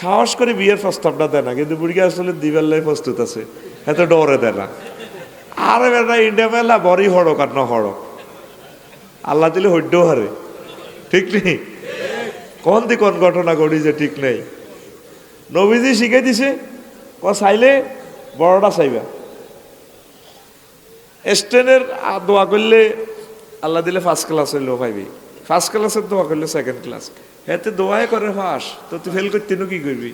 সাহস করে বিয়ের প্রস্তাবটা দেয় না, কিন্তু বুড়িকে আসলে দিবার লাই প্রস্তুত আছে, এত ডরে দেয় না। আরে বেটা, ইন্ডিয়া মেলা বড়ই হড়ক আর না হড়ক। আল্লাহ দিলে হইড্য হারে। ঠিক নেই? কোন দি কোন ঘটনা ঘটি যে ঠিক নেই? নবীজি শিখে দিছে, ক চাইলে বড়টা চাইবা। স্টেনের দোয়া করলে আল্লাহ দিলে ফার্স্ট ক্লাস হইলেও পাইবি। ফার্স্ট ক্লাসের দোয়া করলে সেকেন্ড ক্লাস হেতে দোয়াই করে ফাঁস, তো তুই ফেল করতে কি করবি?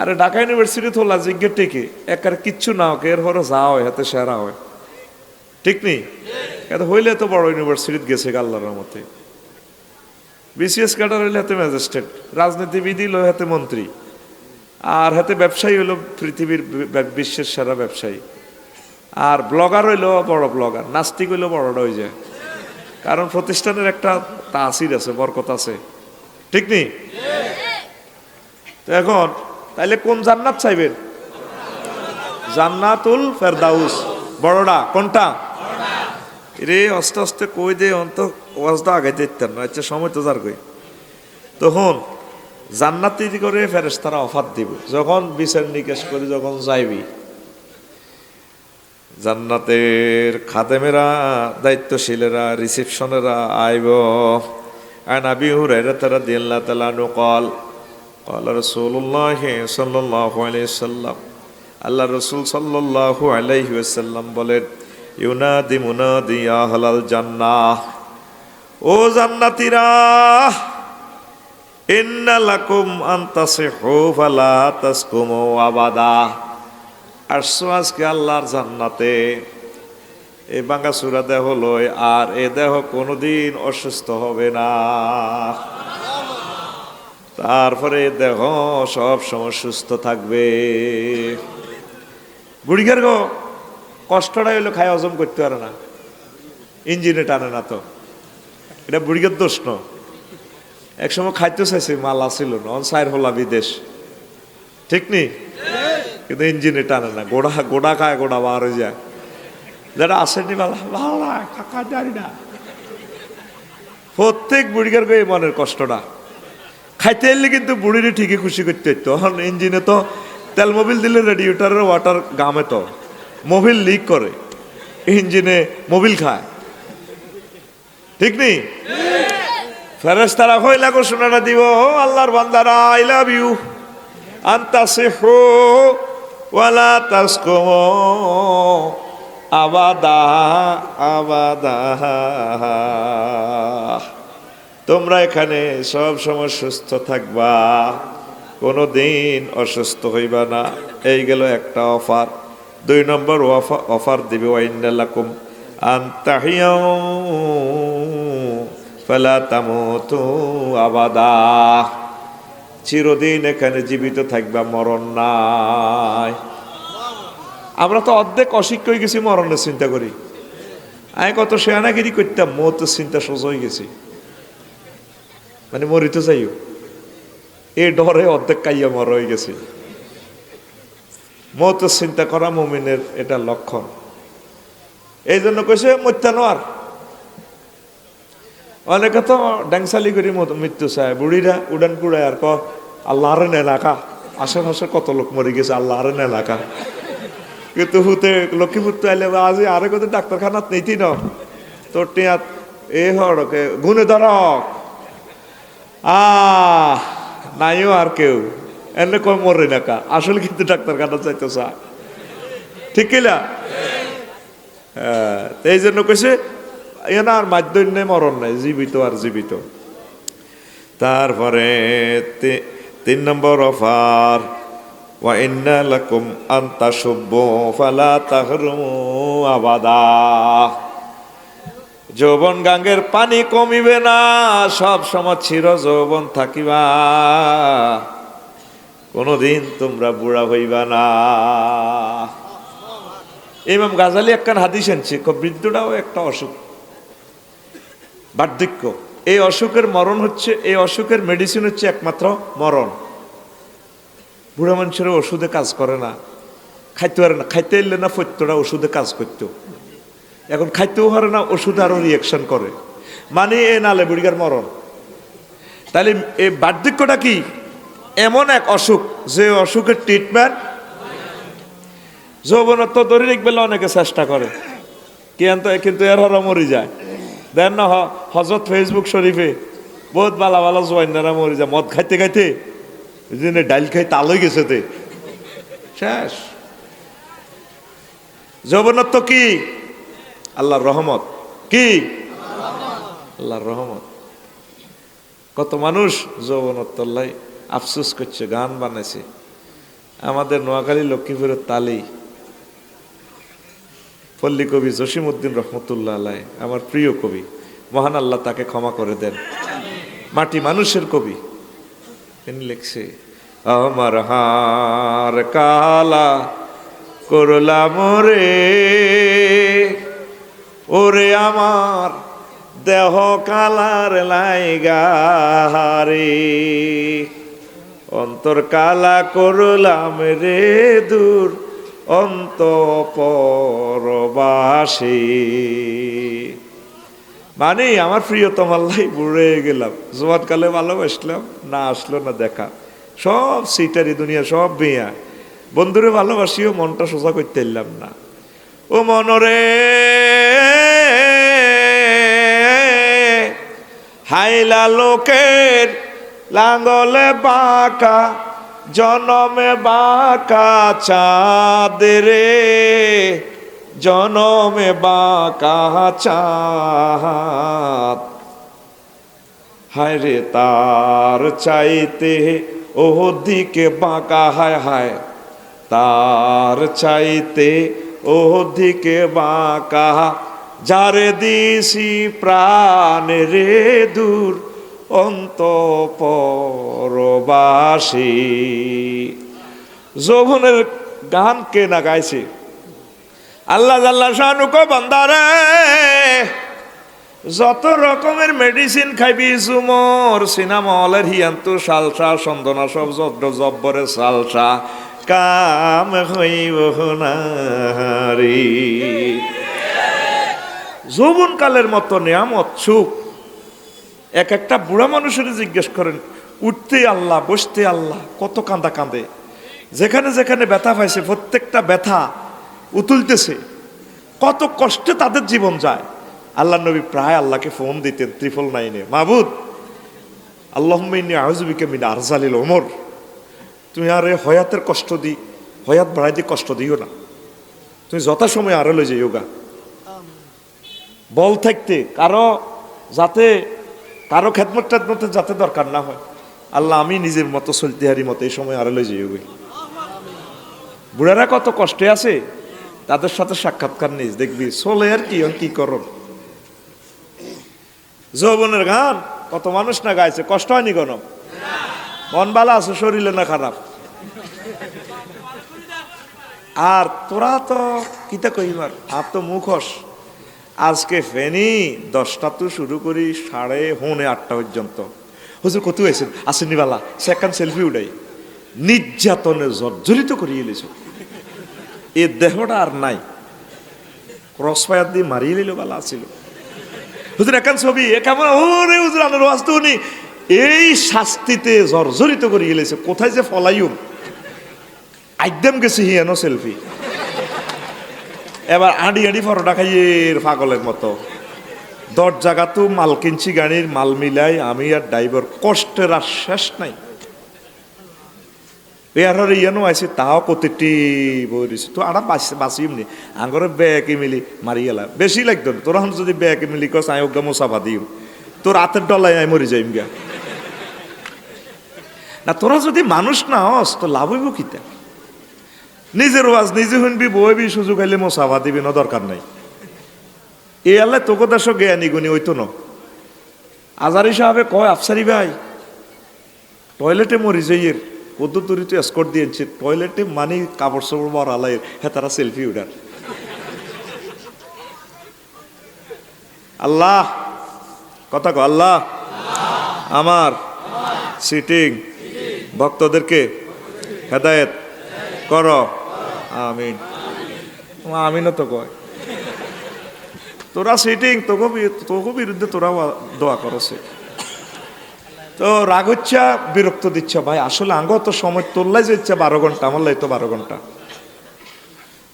আরে ঢাকা ইউনিভার্সিটি তোলা জিজ্ঞের টেকে, একার কিচ্ছু না হোক, এর হরে যা হয় হাতে সেরা হয়। ঠিক নেই এত হইলে তো বড় ইউনিভার্সিটিতে গেছে আল্লাহর মতে বিসিএস ক্যাডার হইলে হাতে ম্যাজিস্ট্রেট রাজনীতিবিদ হইল হাতে মন্ত্রী, আর হাতে ব্যবসায়ী হইল পৃথিবীর বিশ্বের সেরা ব্যবসায়ী। আর ব্লগার হইল বড় ব্লগার নাস্তিক হইল বড়টা হয়ে যায় কারণ প্রতিষ্ঠানের একটা তাসির আছে, বরকত আছে। ঠিক নেই তো এখন, তাইলে কোন জান্নাত চাইবেন? জান্নাতুল ফেরদাউস। বড়টা কোনটা? রে আস্তে আস্তে কই দে, অন্ত ওয়াজটা আগে দিতেন না আচ্ছা সময় তো যার কই। তখন জান্নাতি করে ফেরেস তারা অফার দিব। যখন বিচার নিকেশ করে যখন যাইবি জান্নাতের খাদেমেরা দায়িত্বশীলেরা রিসেপশনেরা আইব আন আবি হুরাইরা তারা দিল্লাহ তালা নকল قال رسول الله صلى الله عليه وسلم আল্লাহ রসুল সাল্লাল্লাহু আলাইহি ওয়াসাল্লাম বলেন ইউনাদি মুনাদি ইয়া হালাল জান্নাহ ও জান্নাতীরা ইন্না লাকুম আন তাসিহু ফালা তাসকুমু আবাদা আসছো আজকে আল্লাহর জান্নাতে। এই বাঙ্গা সুরা দেহ লয়, আর এ দেহ কোনোদিন অসুস্থ হবে না। তারপরে দেহ সব সময় সুস্থ থাকবে। বুড়িঘর গো, কষ্টটা হইল খায় হজম করতে পারে না। ইঞ্জিনে টানে না তো। এটা বুড়িঘর দোষ ন। একসময় খাইতে চাইছে, মাল আসিল না। অন সাইর হলা বিদেশ। ঠিক নি? কিন্তু ইঞ্জিনে টানে না গোড়া গোড়া খায় গোড়া বার হয়ে যায় যারা আসেনি ভালো ভালো কাকা জানি না প্রত্যেক বুড়িঘর গো এই মনের কষ্টটা খাইতে এলে কিন্তু বুড়িরে ঠিকই খুশি করতে হইতো এখন ইঞ্জিনে তো তেল মোবিল দিলে রেডিয়েটারের ওয়াটার গামে তো মোবিল লিক করে ইঞ্জিনে মোবিল খায় ঠিক নেই ফেরেস তারা হইলা ঘোষণাটা দিব আল্লাহর বান্দারা আই লাভ ইউ আন্তা সেহো ওয়ালা তাসকমো আবাদা আবাদা। তোমরা এখানে সব সময় সুস্থ থাকবা কোনো দিন অসুস্থ হইবা না। এই গেল একটা অফার। দুই নম্বর অফার দিবে ওয়াইন্নালাকুম আন্তাহিয়াও ফেলা তামতু আবাদা। চিরদিন এখানে জীবিত থাকবা, মরণ নাই। আমরা তো অর্ধেক অশিক্ষ হয়ে গেছি, মরণের চিন্তা করি। আমি কত শেয়ানাগিরি করতাম মতের চিন্তা সোজা হয়ে গেছি। মানে মরিতে যাইও। এই ডরে অর্ধেক কাইয়া মর হয়ে গেছে। মতের চিন্তা করা মুমিনের এটা লক্ষণ। এই জন্য কইছে মত্যানো আর অনেকে তো ড্যাংসালি করি মত মৃত্যু চায়। বুড়িরা উড়ান কুড়ায় আর ক আল্লাহর এলাকা আশেপাশে কত লোক মরে গেছে আল্লাহর এলাকা কিন্তু হুতে লক্ষ্মীপুর তো আইলে আজ আরে কত ডাক্তারখানাত নেইতি ন? তোর টিয়াত এ হড়কে গুনে ধরক। আহ নাইও আর কেউ। এনে কই মরে না কা। আসলে কিন্তু ডাক্তারখানা চাইতে চা ঠিক কিলা? হ্যাঁ, এই জন্য কইছে এনার মাধ্যম মরণ নাই, জীবিত আর জীবিত। তারপরে তিন নম্বর অফার, ওয়া ইন্না লাকুম আন তাসুব্বু ফালা তাহরুমু আবাদা। যৌবন গাঙ্গের পানি কমিবে না, সব সময় চির যৌবন থাকিবা। কোনোদিন তোমরা বুড়া হইবা না। ইমাম গাজালি একখান হাদিস আনছে বৃদ্ধটাও একটা অসুখ। বার্ধক্য। এই অসুখের মরণ হচ্ছে, এই অসুখের মেডিসিন হচ্ছে একমাত্র মরণ। বুড়া মানুষের ওষুধে কাজ করে না। খাইতে পারে না। খাইতে এলে না ফত্যটা ওষুধে কাজ করতো। এখন খাইতেও পারে না, ওষুধ আরও রিয়াকশন করে। মানে এ নালে বুড়িগার মরণ। তাহলে এই বার্ধক্যটা কি? এমন এক অসুখ, যে অসুখের ট্রিটমেন্ট যৌবনত্ব ধরে রাখবে অনেকে চেষ্টা করে। কিন্তু কিন্তু এর হরা মরি যায়। দেন না হজরত ফেসবুক শরীফে বহুত বালা বালা জোয়াইনারা মরি যায়, মদ খাইতে খাইতে জন্য ডাইল খাই তালই গেছে তে। শেষ। যৌবনত্ব কি? আল্লাহর রহমত। কি? আল্লাহর রহমত। কত মানুষ যৌবনত্তল্লাই আফসোস করছে, গান বানাইছে। আমাদের নোয়াখালী লক্ষ্মীপুরের তালেই। পল্লী কবি জসিম উদ্দিন রহমতুল্লাহ আলাই, আমার প্রিয় কবি। মহান আল্লাহ তাকে ক্ষমা করে দেন। মাটি মানুষের কবি। তিনি লিখছে, আমার হার কালা করলাম রে ওরে আমার দেহ কালার লাইগা লাইগারে অন্তর কালা করলাম রে দূর অন্ত পরবাসী মানে আমার প্রিয়তম আল্লাহ বুড়ে গেলাম। জোয়ান কালে ভালোবাসলাম, না আসলো না দেখা। সব সিটারি দুনিয়া, সব বিয়া। বন্ধুরে ভালোবাসিও মনটা সোজা করতে এলাম না। ও মনরে হাইলা লোকের লাঙ্গলে বাঁকা জনমে বাঁকা চাঁদ রে। জনমে বাঁকা চাঁদ। হায় রে তার চাইতে ওদিকে বাঁকা, হায় হায়। তার চাইতে ওদিকে বাঁকা, যারে দিছি প্রাণ রে দূর অন্ত পরবাসী যৌবনের গান কে না গাইছে? আল্লাহ আল্লাহ শানুক বন্দারে, যত রকমের মেডিসিন খাইবি সুমর সিনামলের হিয়ান্তু, সালসা সন্দনা সব জব্দ জব্বরে সালসা, কাম হইব যৌবন কালের মতো নিয়ামত, সুখ। এক একটা বুড়া মানুষের জিজ্ঞেস করেন উঠতে আল্লাহ, বসতে আল্লাহ, কত কান্দা কাঁদে যেখানে যেখানে ব্যথা পাইছে, প্রত্যেকটা ব্যথা উতুলতেছে। কত কষ্টে তাদের জীবন যায়। আল্লাহ নবী প্রায় আল্লাহকে ফোন দিতেন ত্রিফল নাইনে মাহবুদ আল্লাহ আহজবিকে মিন আরজালিল ওমর তুমি আর হয়াতের কষ্ট দি, হয়াত বাড়াই দিয়ে কষ্ট দিও না। তুমি যথাসময়ে আরও লই যাই গা। বল থাকতে কারও যাতে, কারও খেদমত টেদমতে যাতে দরকার না হয়। আল্লাহ, আমি নিজের মতো চলতে হারি মতো এই সময় লই যাইও গই বুড়ারা কত কষ্টে আছে? তাদের সাথে সাক্ষাৎকার নিস, দেখবি চলে আর কি কি করো যৌবনের গান কত মানুষ না গাইছে, কষ্ট হয়নি কোনো? মন বালা আছে শরীরে না খারাপ। আর তোরা তো কিতা কইবার আর? তো মুখস আজকে ফেনি দশটা তো শুরু করি সাড়ে হনে আটটা পর্যন্ত। হুজুর কত হয়েছেন? আসেনি বালা। সেকেন্ড সেলফি উঠাই। নির্যাতনে জর্জরিত করিয়ে এলেছ এ দেহটা আর নাই। ক্রস ফায়ার দিয়ে মারিয়ে নিল বালা আছিল হুজুর একান ছবি। এ কেমন? ওরে হুজুর আনার বাস্তব উনি। এই শাস্তিতে জর্জরিত করে গেলেছে কোথায় যে ফলাইম একদম গেছে হিয়ানো সেলফি এবার আড়ি আড়ি ফটোটা খাইয়ের পাগলের মতো। দশ জায়গা তো মাল কিনছি গাড়ির মাল মিলাই আমি আর ড্রাইভার কষ্টের আর শেষ নাই। এর ইয়ানো আছে তাও কতটি বইছে তো আড়া বাঁচি, বাঁচিম নি। আঙ্গরে বেকে মিলি মারি গেলা। বেশি লাগতো না। তোরা যদি বেকে মিলি কস, আই ওগা মোসাফা দিম। তোর হাতের ডলাই আই মরি যাইম গা। না তোরা যদি মানুষ না হস, তো লাভ হইব কিতা? নিজের ওয়াজ, নিজে শুনবি, বইবি, সুযোগ আইলে মোসাফা দিবি, না দরকার নাই। এই আল্লাহ তোকে দেশ জ্ঞানী গুণী হইতো না আজারি সাহেবে কয়, আফসারি ভাই টয়লেটে মরি যাইয়ের। কত দূরে তো এসকট দিয়েছে টয়লেটে মানে কাপড় সাপড় বড় আলাইয়ের হ্যাঁ তারা সেলফি উঠার আল্লাহ, কথা কো আল্লাহ, আমার সিটিং ভক্তদেরকে হেদায়েত কর। আমিন। আমিনও তো কয়। তোরা সিটিং তোকে তোকে বিরুদ্ধে তোরা দোয়া করছে তো রাগ হচ্ছে, বিরক্ত দিচ্ছে, ভাই। আসলে আঙ্গ তো সময় তোল্লাই যাচ্ছে, বারো ঘণ্টা, আমার তো বারো ঘণ্টা।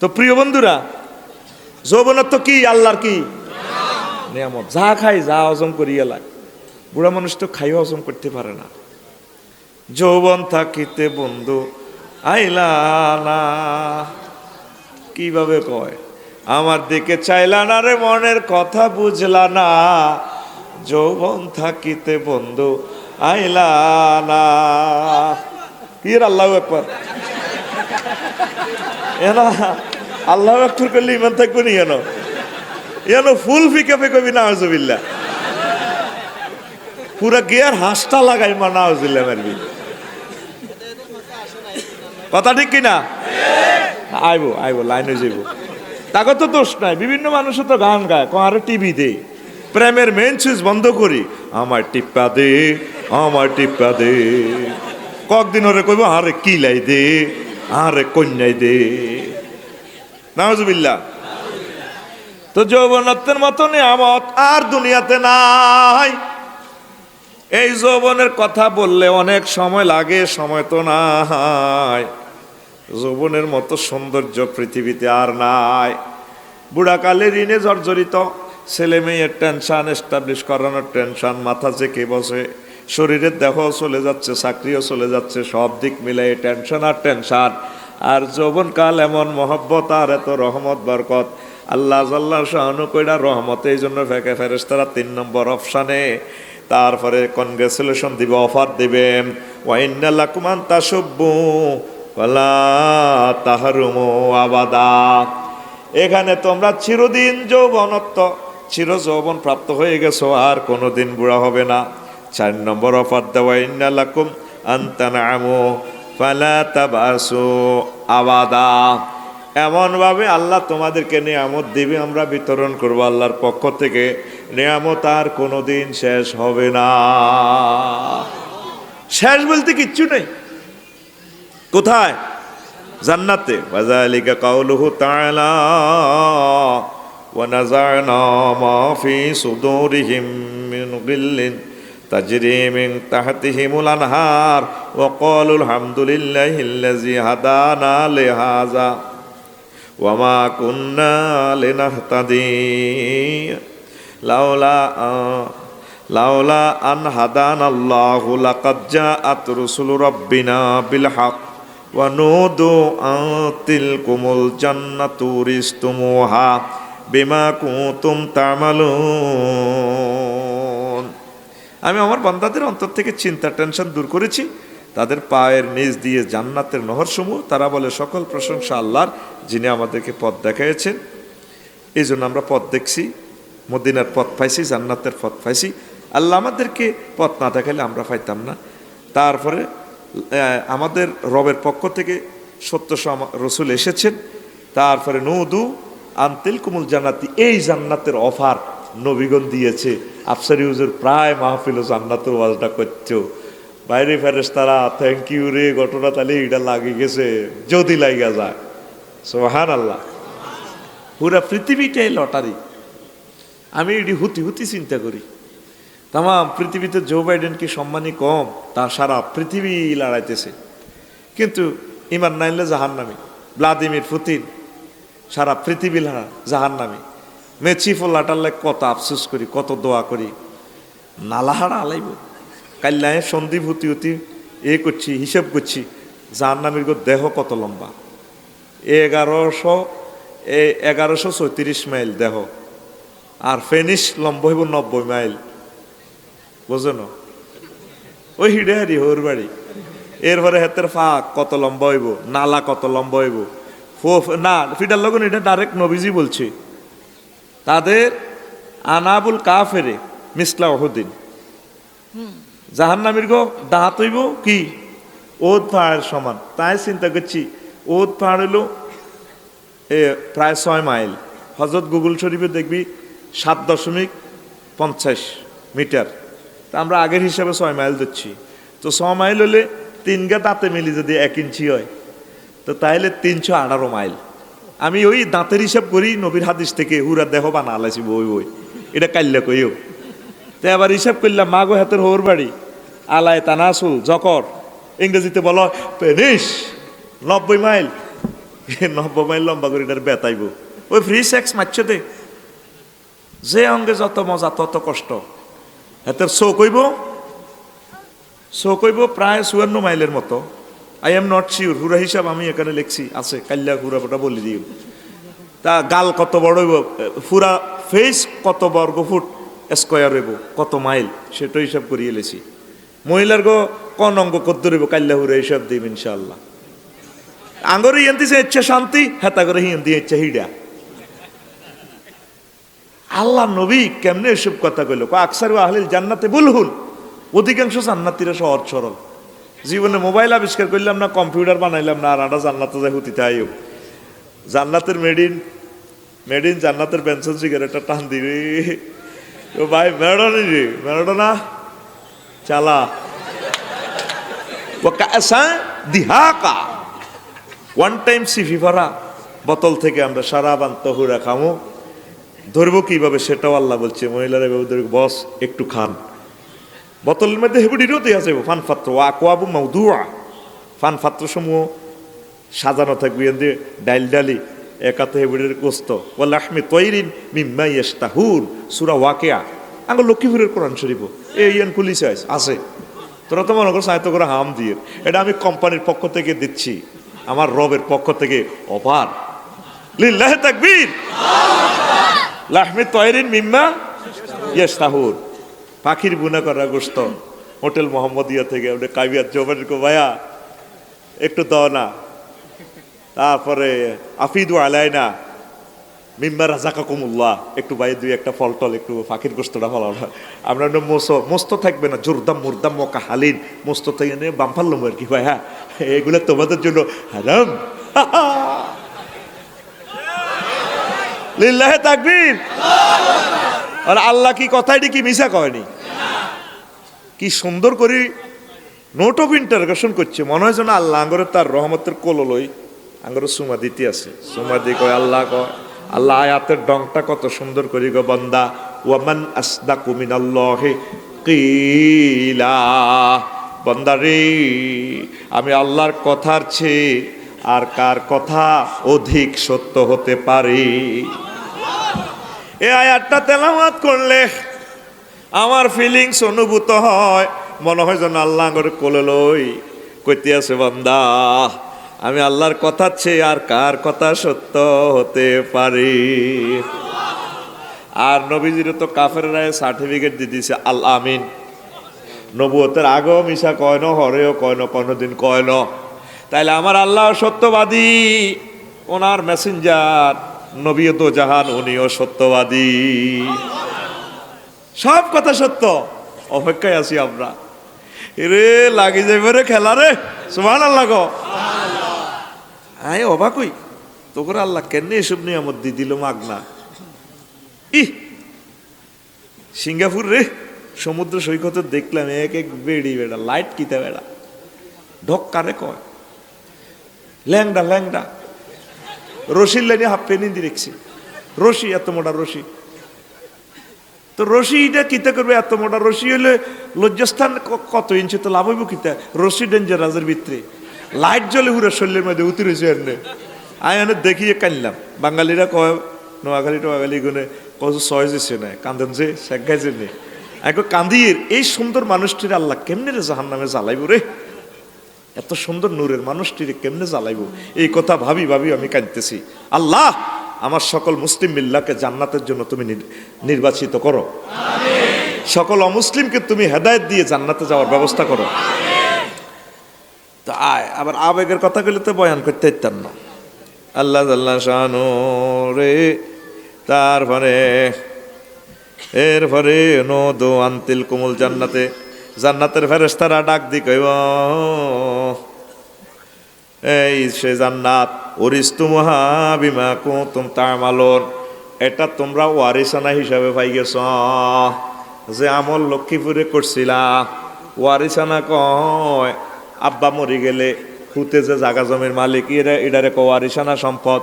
তো প্রিয় বন্ধুরা যৌবনত কি, আল্লাহর কি? নিয়ামত। যা খাই, যা হজম করি এলায় বুড়া মানুষ তো খাই, হজম করতে পারে না। যৌবন থাকিতে বন্ধু, আইলা না। কীভাবে কয়? আমার দিকে চাইলা না রে, মনের কথা বুঝলা না। যৌবন থাকিতে বন্ধু আইলা না। কি আল্লাহ একবার এনা, আল্লাহ একবার করলে ইমান থাকব নি এনো? এনো ফুল ফিকে ফেকবি না আজবিল্লা পুরা গিয়ার হাঁসটা লাগাই মা না আজবিল্লা মারবি। কথা ঠিক কিনা? আইব আইব, লাইনে যাইব। তাকে তো দোষ নাই। বিভিন্ন মানুষও তো গান গায় আরে টিভি দে। প্রেমের মেন সুইচ বন্ধ করি। আমার টিপ্পা দে, আমার টিপ্পা দে। কয়েকদিন ওরে কইব, আরে কিলাই দে, আরে কন্যাই দে। নাজবিল্লা তো যৌবনত্বের মতো নিয়ামত আর দুনিয়াতে নাই। এই যৌবনের কথা বললে অনেক সময় লাগে, সময় তো নাই। যৌবনের মতো সৌন্দর্য পৃথিবীতে আর নাই। বুড়াকালে ঋণে জর্জরিত। ছেলে মেয়ের টেনশন এস্টাবলিশ করানোর টেনশন মাথা চেকে বসে। শরীরের দেহ চলে যাচ্ছে, চাকরিও চলে যাচ্ছে, সব দিক মিলাই টেনশন আর টেনশন আর যৌবনকাল এমন মহব্বত আর এত রহমত, বরকত। আল্লাহ জাল্লাহ শাহানু কইরা রহমত, এই জন্য ফেকে ফেরেস্তারা তিন নম্বর অপশানে। তারপরে কনগ্রেচুলেশন দিবে অফার দিবেন। ওয়াইনাল্লাকুমান তাসব্বু এখানে তোমরা চিরদিন যৌবনত্ব চির যৌবন প্রাপ্ত হয়ে গেছো, আর কোনোদিন বুড়া হবে না। চার নম্বর অফার দেওয়া আবাদা। এমনভাবে আল্লাহ তোমাদেরকে নিয়ামত দিবে, আমরা বিতরণ করব আল্লাহর পক্ষ থেকে। নিয়ামত আর কোনোদিন শেষ হবে না। শেষ বলতে কিচ্ছু নেই। কোথায়? জান্নাতে। ওয়াজালিকা কাউলুহু তাআলা ওয়া নাযানা মা ফি সুদুরিহিম মিন গিল্লিন তাজরি মিন তাহতিহিমুল আনহার, ওয়া ক্বালু আলহামদুলিল্লাহিল্লাযী হাদানা লিহাযা, ওয়া মা কুন্না লিনাহতাদি লাউলা লাউলা আন হাদানাল্লাহু লাকাদ জাআত রুসুলু রাব্বিনা বিল হক ওয়ানুদু আতিল কুমুল জান্নাতু রিস্তুমুহা বিমা আমি আমার বান্দাদের অন্তর থেকে চিন্তা টেনশন দূর করেছি। তাদের পায়ের নিচ দিয়ে জান্নাতের নহরসমূহ, তারা বলে, সকল প্রশংসা আল্লাহর, যিনি আমাদেরকে পথ দেখাইয়েছেন। এই জন্য আমরা পথ দেখছি, মদিনার পথ পাইছি, জান্নাতের পথ পাইছি। আল্লাহ আমাদেরকে পথ না দেখালে আমরা পাইতাম না। তারপরে আমাদের রবের পক্ষ থেকে সত্য রসুল এসেছেন। তারপরে নৌদু আন্তিল কুমুল জান্নাতি, এই জান্নাতের অফার নবীগণ দিয়েছে। আফসারি হুজুর প্রায় মাহফিল জান্নাতের ওয়াজটা করছ বাইরে ফেরেস তারা থ্যাংক ইউ রে, ঘটনা তাহলে এটা লাগে গেছে, যদি লাগা যায়। সোহান আল্লাহ পুরা পৃথিবীটাই লটারি। আমি এটি হুতি হুতি চিন্তা করি। তাম পৃথিবীতে জো বাইডেন কি সম্মানই কম তা সারা পৃথিবী লড়াইতেছে। কিন্তু ইমান নাইলে জাহান্নামি। ভ্লাদিমির পুতিন, সারা পৃথিবী লড়া জাহান্নামি। মেচি ফোল্লাটার কত আফসোস করি, কত দোয়া করি। নালাহারা আলাইব। কাল্লায় সন্দীপ হুতি হুতি এ করছি, হিসেব করছি, জাহান্নামির গো দেহ কত লম্বা। এগারোশো এগারোশো চৌত্রিশ মাইল দেহ। আর ফেনিশ লম্বা হইব নব্বই মাইল। বুঝেন? ওই হিডে হারি হোর বাড়ি। এরপরে হাতের ফাঁক কত লম্বা হইব নালা কত লম্বা হইব। ফোফ না ফিডার লগন এটা ডাইরেক্ট নবীজি বলছি। তাদের আনাবুল কাফেরে মিসলা ওহুদ্দিন জাহান্নামীর গো দাঁত হইব কি? ওদ পাহাড়ের সমান। তাই চিন্তা করছি ওদ পাহাড় হইল এ প্রায় ছয় মাইল। হজরত গুগল শরীফে দেখবি সাত দশমিক পঞ্চাশ মিটার। তা আমরা আগের হিসাবে ছয় মাইল দিচ্ছি তো ছ মাইল হলে তিন গা দাঁতে মিলি যদি এক ইঞ্চি হয়, তো তাইলে তিনশো আঠারো মাইল। আমি ওই দাঁতের হিসাব করি, নবীর হাদিস থেকে হুরা দেহ বা না আলাইছি বই বই। এটা কাল্লা কইও। তো আবার হিসাব করলাম মা গো হাতের হোর বাড়ি, আলায় তানাসুল, জকর। ইংরেজিতে বলো পেনিস, নব্বই মাইল। নব্বই মাইল লম্বা করে এটার বেতাইব। ওই ফ্রি সেক্স মারছে যে অঙ্গে যত মজা, তত কষ্ট। এতে শো কইব? শো কইব প্রায় চুয়ান্ন মাইলের মতো। আই এম নট শিওর হুরা হিসাব আমি এখানে লিখছি, আছে কাল্লা হুরা ফোটা বলে দিও। তা গাল কত বড় হইব ফুরা ফেস কত বর্গ ফুট স্কোয়ার হইব, কত মাইল, সেটা হিসাব করিয়ে লেছি মহিলার গো কন অঙ্গ কত রইব কাল্লা হুরা হিসাব দিব ইনশাল্লাহ আঙ্গরে ইয়েন্দিছে ইচ্ছা শান্তি, হেতা করে হিয়েন্দি ইচ্ছা হিডা। আল্লাহ নবী কেমনে এসব কথা কইল? আকসার আহলিল জান্নাতে বুলহুন। অধিকাংশ জান্নাতিরা সহজ সরল। জীবনে মোবাইল আবিষ্কার করলাম না, কম্পিউটার বানাইলাম না, আর আটা জান্নাতে যাই হতে তাইও জান্নাতের মেডিন মেডিন জান্নাতের পেন্সিল সিগারেটটা টান দিবি ও ভাই মেরডনি রে মেরডনা চালা। ও কাসা দিহাকা। ওয়ান টাইম সিফি ভরা বোতল থেকে আমরা সারা বান তহুরা খামো। ধরবো কীভাবে সেটাও আল্লাহ বলছে। মহিলারা এভাবে ধরবে বস, একটু খান। বোতলের মধ্যে হেবুডিরও দেওয়া আছে, ফান পাত্র ও আকোয়াবু মাউদুয়া। ফান পাত্র সমূহ সাজানো থাকবে এতে ডাইল ডালি একাতে হেবুডির কোস্ত ও লাহমি তৈরিন মিম্মা ইয়েস্তাহুন সুরা ওয়াকেয়া। আঙ্গ লক্ষ্মীপুরের কোরআন শরীফ এই ইয়ান পুলিশ আছে। তোরা তো মনে করছ আয়ত করে হাম দিয়ে। এটা আমি কোম্পানির পক্ষ থেকে দিচ্ছি। আমার রবের পক্ষ থেকে, অপার। লিল্লাহ তাকবীর। লাহমি তয়রিন মিম্মা ইয়েস্তাহুর পাখির বুনা করা গোস্ত হোটেল মোহাম্মদিয়া থেকে ওটা কাবিয়ার জোবের ভাইয়া, একটু দাও না। তারপরে, আফিদু আলাইনা মিম্বা রাজাকা কুমুল্লাহ একটু বাইরে দুই একটা ফল টল, একটু পাখির গোস্তটা ফলাও না। আমরা মোসো মস্ত থাকবে না, জোরদাম, মুরদাম মকা হালিন মস্ত থেকে নিয়ে বামফাল্লম আর কি ভাই হ্যাঁ এগুলো তোমাদের জন্য হারাম। লিল্লাহে তাকবীর। আর আল্লাহ কি কথাটি কি মিশা কয়নি কি সুন্দর করে নোট অফ ইন্টারগেশন করছে। মনে হয় যেন আল্লাহ আঙ্গরে তার রহমতের কোললই আঙ্গরে সুমা দিতে আছে। সুমা দি কয়, আল্লাহ কয়, আল্লাহ আয়াতের ডংটা কত সুন্দর করি গো বন্দা। ওয়ামান আসদা কুমিন আল্লাহ কিলা। বন্দা রে, আমি আল্লাহর কথার চেয়ে আর কার কথা অধিক সত্য হতে পারে? এই আয়াতটা তেলামাত করলে আমার ফিলিংস অনুভূত হয়। মনে হয় যেন আল্লাহ করে কোলে লই কইতে আছে, বান্দা, আমি আল্লাহর কথা চেয়ে আর কার কথা সত্য হতে পারি? আর নবীজির তো কাফের রায় সার্টিফিকেট দিয়ে দিছে আল্লাহ আমিন। নবুয়তের আগেও মিশা কয় ন হরেও কয় ন কোনোদিন কয় ন তাইলে আমার আল্লাহ সত্যবাদী, ওনার মেসেঞ্জার নবী তো জাহান উনিও সত্যবাদী। সব কথা সত্য, অপেক্ষায় আছি আমরা। রে লাগি যাবে রে খেলা রে সুমান আল্লাহ গো। আয় অবাকই তোকে আল্লাহ কেন এসব নিয়ামত দি দিল মাগনা? ই সিঙ্গাপুর রে, সমুদ্র সৈকতে দেখলাম এক এক বেড়ি বেড়া, লাইট কিতে বেড়া। ঢক্কারে কয়। ল্যাংডা ল্যাংডা রশির লাইনে হাফ পেনি দিয়ে দেখছি রশি এত মোটা রশি তো রশি এটা কিতা করবে এত মোটা রশি হলে লজ্জাস্থান কত ইঞ্চি তো লাভ হইব কিতা রশি ডেঞ্জার রাজের ভিতরে লাইট জ্বলে পুরো শরীরের মধ্যে উতরেছে এনে আয় এনে দেখিয়ে কানলাম বাঙালিরা কয় নোয়াখালী টোয়াখালী গুনে কত সহজ দিচ্ছে না কান্দন যে শেখাইছে নে এক কান্দির এই সুন্দর মানুষটির আল্লাহ কেমনে রে জাহান নামে জ্বালাইব রে এত সুন্দর নূরের মানুষটির কেমনে জ্বালাইব? এই কথা ভাবি ভাবি আমি কাঁদতেছি। আল্লাহ, আমার সকল মুসলিম মিল্লাকে জান্নাতের জন্য তুমি নির- নির্বাচিত করো। সকল অমুসলিমকে তুমি হেদায়েত দিয়ে জান্নাতে যাওয়ার ব্যবস্থা করো। তো আয়, আবার আবেগের কথা তো বয়ান করতে ইত্যান না। আল্লাহ আল্লাহ শানু রে তারপরে এরপরে নদো আন্তিল কোমল জান্নাতে জান্নাতের ফেরেস্তারা ডাক দি কইব, এই সে জান্নাত অরিস্তুমহা বিমা কুতুম তামালন, এটা তোমরা ওয়ারিসানা হিসাবে পাই গেছ যে আমল লক্ষ্মীপুরে করছিলা, ওয়ারিসানা কয়, আব্বা মরি গেলে হুতে যে জাগা জমির মালিক, এরা এটারে কো ওয়ারিসানা সম্পদ।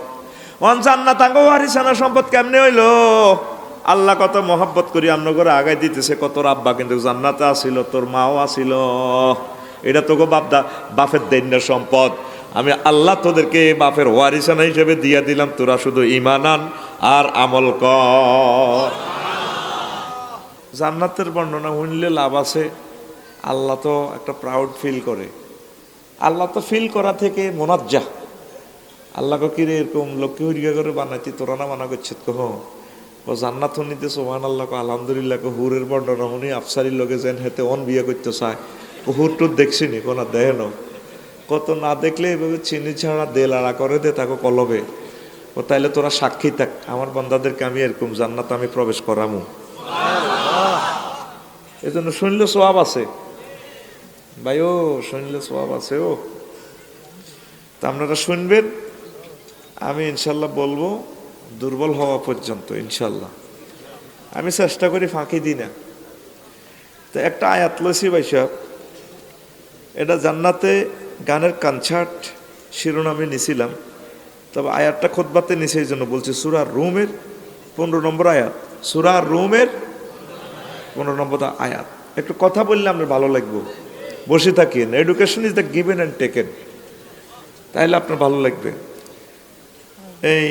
অন জান্নাত আঙ্গ ওয়ারিসানা সম্পদ কেমনে হইল? আল্লাহ কত মহব্বত করি আমরা করে আগাই দিতেছে, কত আব্বা কিন্তু জান্নাতে আসিল, তোর মাও আসিল। এটা তোকে বাপ দা, বাপের দৈন্য সম্পদ। আমি আল্লাহ তোদেরকে বাপের ওয়ারিসানা হিসেবে দিয়ে দিলাম, তোরা শুধু ইমান আন আর আমল কর। জান্নাতের বর্ণনা শুনলে লাভ আছে। আল্লাহ তো একটা প্রাউড ফিল করে। আল্লাহ তো ফিল করা থেকে মোনাজ্জা। আল্লাহকে কিরে এরকম লক্ষ্মী হরিয়া করে বানাইতি, তোরা না মানা করছিস কহ ও জান্নাত নিতে সোহান আল্লাহ কো আলহামদুলিল্লাহ কো হুরের বর্ণনা শুনি আফসারির লগে যেন হেতে অন বিয়ে করতে চায়। ও হুর টুর নি কোনা দেহেন কত না দেখলে এভাবে চিনি ছাড়া দে লাড়া করে দে তাকে কলবে। ও তাইলে তোরা সাক্ষী থাক আমার বান্দাদেরকে আমি এরকম জান্নাত আমি প্রবেশ করামু। এই জন্য শুনলে সোয়াব আছে। ভাই ও শুনলে সোয়াব আছে ও। তা আপনারা শুনবেন আমি ইনশাল্লাহ বলব দুর্বল হওয়া পর্যন্ত ইনশাল্লাহ আমি চেষ্টা করি ফাঁকি দিই না। তো একটা আয়াত লসি সাহেব এটা জান্নাতে গানের কনসার্ট শিরোনামে নিছিলাম, তবে আয়াতটা খোদবাতে নিছে এই জন্য বলছি, সুরা রুমের পনেরো নম্বর আয়াত। সুরা রুমের পনেরো নম্বর আয়াত। একটু কথা বললে আমরা ভালো লাগবো। বসে থাকেন। Education is the given and taken তাইলে আপনার ভালো লাগবে। এই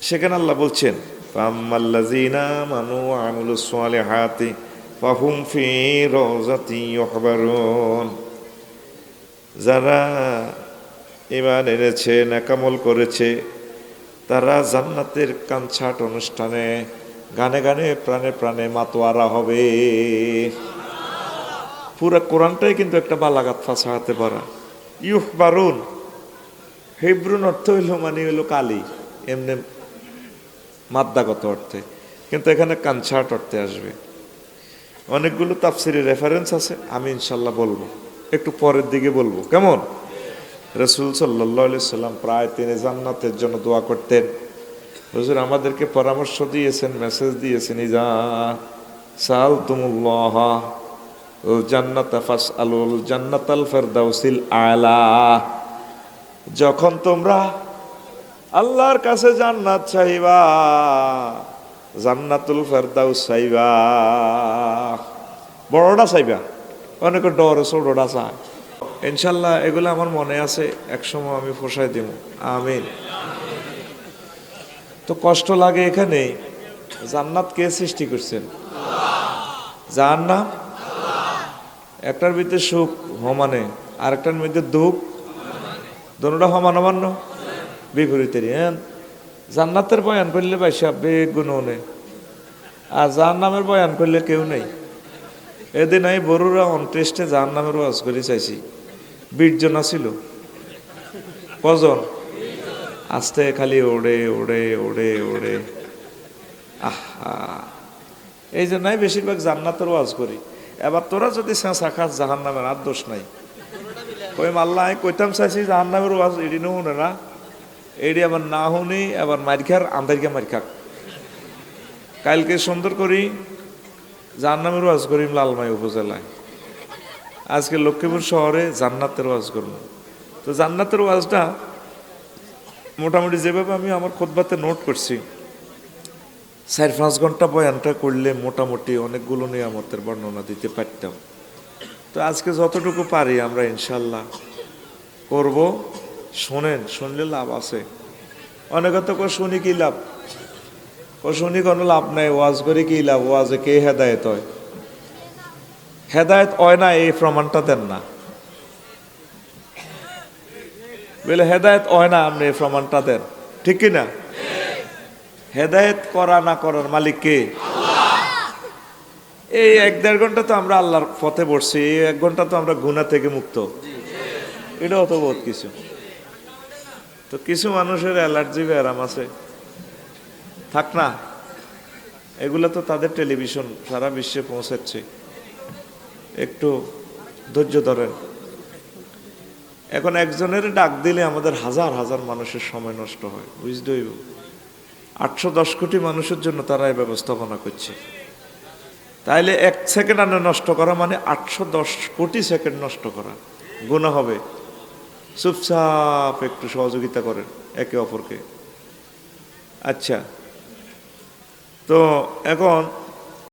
সেখানে আল্লাহ বলছেন ফাহুম ফি ইউহবারুন. যারা ইমান এনেছে নাকামল করেছে, তারা জান্নাতের কানছাট অনুষ্ঠানে গানে গানে, প্রাণে প্রাণে মাতোয়ারা হবে। পুরা কোরআনটাই কিন্তু একটা বালাগাত ফাঁসাতে পারা ইউহ বারুন হেব্রুন অর্থ হইল মানে হইল কালী, এমনি মাদ্দাগত অর্থে। কিন্তু এখানে কানছাট অর্থে আসবে। অনেকগুলো তাফসিরি রেফারেন্স আছে, আমি ইনশাল্লাহ বলব। একটু পরের দিকে বলব। কেমন? রসুল সাল্লাহ সাল্লাম প্রায় তিনি জান্নাতের জন্য দোয়া করতেন। হুজুর, আমাদেরকে পরামর্শ দিয়েছেন মেসেজ দিয়েছেন সাল তুমুল্লাহ জান্নাত আলুল জান্নাত আল ফেরদাউসিল আলা। যখন তোমরা আল্লাহর কাছে জান্নাত চাইবা, জান্নাতুল ফেরদাউস চাইবা। বড়টা চাইবা, অনেকে ডর ছোটটা চায়। ইনশাল্লাহ এগুলো আমার মনে আছে, একসময় আমি ফসাই দিব আমিন। তো কষ্ট লাগে এখানে জান্নাত কে সৃষ্টি করছেন? যার নাম একটার ভিতরে সুখ, হমানে। আরেকটার মধ্যে দুঃখ দোনোটা সমান অমান্য বিপরীতের হ্যাঁ? জান্নাতের বয়ান করলে বাইসা বেগ গুণনে আর যার নামের বয়ান করলে কেউ নেই। এদিন আমি বড়ুরা অন্ত্রিশটে যার নামের ওয়াজ করে চাইছি। বিশজন ছিল কজন? আস্তে খালি ওড়ে ওড়ে ওড়ে ওড়ে। আহা। এই জন্যই বেশিরভাগ জান্নাতের ওয়াজ করি। এবার তোরা যদি চেঁচা খাস জাহান নামের আর দোষ নাই। কই মাল্লা আমি কইতাম চাইছি জাহান নামের ওয়াজ এডি নুনে না। এডি আবার না শুনি আবার মার খার আন্দারিকা মার খাক কালকে সুন্দর করি জাহান নামের ওয়াজ করিম লালমাই উপজেলায়। আজকে লক্ষ্মীপুর শহরে জান্নাতের ওয়াজ করব। তো জান্নাতের ওয়াজটা মোটামুটি যেভাবে আমি আমার খোদবাতে নোট করছি, চার পাঁচ ঘণ্টা বয়ানটা করলে মোটামুটি অনেকগুলো নিয়ামতের বর্ণনা দিতে পারতাম। তো আজকে যতটুকু পারি আমরা ইনশাল্লাহ করব। শোনেন, শুনলে লাভ আছে। অনেকে তো শুনি কি লাভ? ও শুনি কোনো লাভ নাই, ওয়াজ করে কি লাভ? ওয়াজে কে হেদায়ত হয়? হেদায়ত হয় না, এই প্রমাণটা দেন না। বলে, হেদায়ত হয় না, আপনি এই প্রমাণটা দেন। ঠিক কি না হেদায়েত করা না করার মালিক কে? এই এক দেড় ঘণ্টা তো আমরা আল্লাহর পথে বসছি, এই এক ঘণ্টা তো আমরা গুণা থেকে মুক্ত। এটাও তো বহুত কিছু। তো কিছু মানুষের অ্যালার্জি ব্যারাম আছে। থাক না, এগুলো তো তাদের টেলিভিশন, সারা বিশ্বে পৌঁছাচ্ছে একটু ধৈর্য ধরেন। এখন একজনের ডাক দিলে আমাদের হাজার হাজার মানুষের সময় নষ্ট হয় বুঝতে হইব আটশো দশ কোটি মানুষের জন্য তারা এই ব্যবস্থাপনা করছে। তাইলে এক সেকেন্ড আনে নষ্ট করা মানে আটশো দশ কোটি সেকেন্ড নষ্ট করা। গুণা হবে। চুপচাপ একটু সহযোগিতা করেন একে অপরকে। আচ্ছা। তো এখন